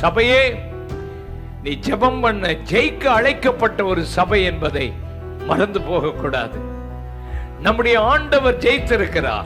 சபையே நீ ஜெபம் பண்ண ஜெயிக்க அழைக்கப்பட்ட ஒரு சபை என்பதை மறந்து போகக்கூடாது. நம்முடைய ஆண்டவர் ஜெயித்திருக்கிறார்.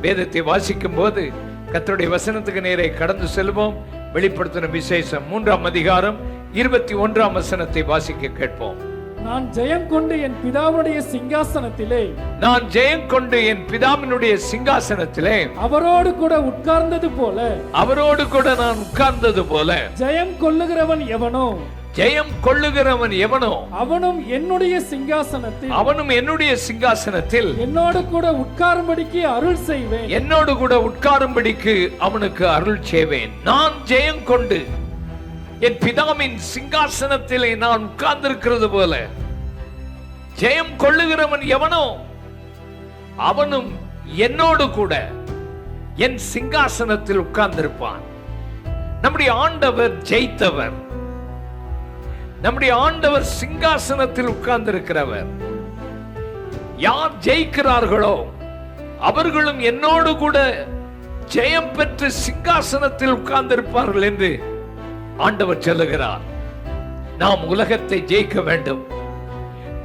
வேதத்தை வாசிக்கும் போது கத்தருடைய வசனத்துக்கு நேரே கடந்து செல்வோம். வெளிப்படுத்தின விசேஷம் மூன்றாம் அதிகாரம் இருபத்தி ஒன்றாம் வசனத்தை வாசிக்க கேட்போம். நான் ஜெயம் கொண்டு என் பிதாவுடைய சிங்காசனத்திலே நான் ஜெயம் கொண்டு என் பிதாவினுடைய சிங்காசனத்திலே அவரோடு கூட உட்கார்ந்தது போல அவரோடு கூட நான் உட்கார்ந்தது போல ஜெயம் கொள்ளுகிறவன் எவனோ ஜெயம் கொள்ளுகிறவன் எவனோ அவனும் என்னுடைய சிங்காசனத்தில் அவனும் என்னுடைய சிங்காசனத்தில் என்னோடு கூட உட்காரும்படிக்கு அருள் செய்வேன். என்னோடு கூட உட்காரும்படிக்கு அவனுக்கு அருள் செய்வேன். நான் ஜெயம் கொண்டு என் பிதாவின் சிங்காசனத்திலே நான் உட்கார்ந்திருக்கிறது போல. ஜெயம் கொள்ளுகிறவன் எவனோ அவனும் என்னோடு கூட என் சிங்காசனத்தில் உட்கார்ந்திருப்பான். நம்முடைய ஆண்டவர் ஜெயித்தவர். நம்முடைய ஆண்டவர் சிங்காசனத்தில் உட்கார்ந்திருக்கிறவர். யார் ஜெயிக்கிறார்களோ அவர்களும் என்னோடு கூட ஜெயம் பெற்று சிங்காசனத்தில் உட்கார்ந்திருப்பார்கள் என்று ஆண்டவர் சொல்லுகிறார் நாம் உலகத்தை ஜெயிக்க வேண்டும்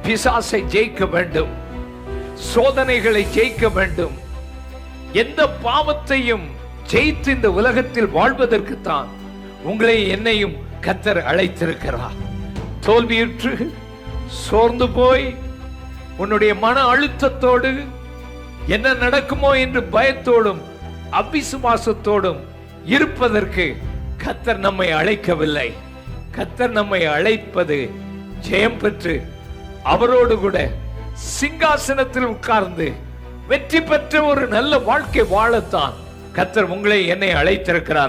பிசாசை ஜெயிக்க வேண்டும் சோதனைகளை ஜெயிக்க வேண்டும். எந்த பாவத்தையும் ஜெயித்து இந்த உலகத்தில் வாழ்வதற்கு தான் உங்களை என்னையும் கத்தர் அழைத்திருக்கிறார். தோல்வியுற்று சோர்ந்து போய் உன்னுடைய மன அழுத்தத்தோடு என்ன நடக்குமோ என்று பயத்தோடும் அபிசுவாசத்தோடும் இருப்பதற்கு கத்தர் நம்மை அழைக்கவில்லை. கத்தர் நம்மை அழைப்பது ஜெயம் பெற்று அவரோடு கூட சிங்காசனத்தில் உட்கார்ந்து வெற்றி பெற்ற ஒரு நல்ல வாழ்க்கை வாழத்தான். கத்தர் உங்களை என்னை அழைத்திருக்கிறார்.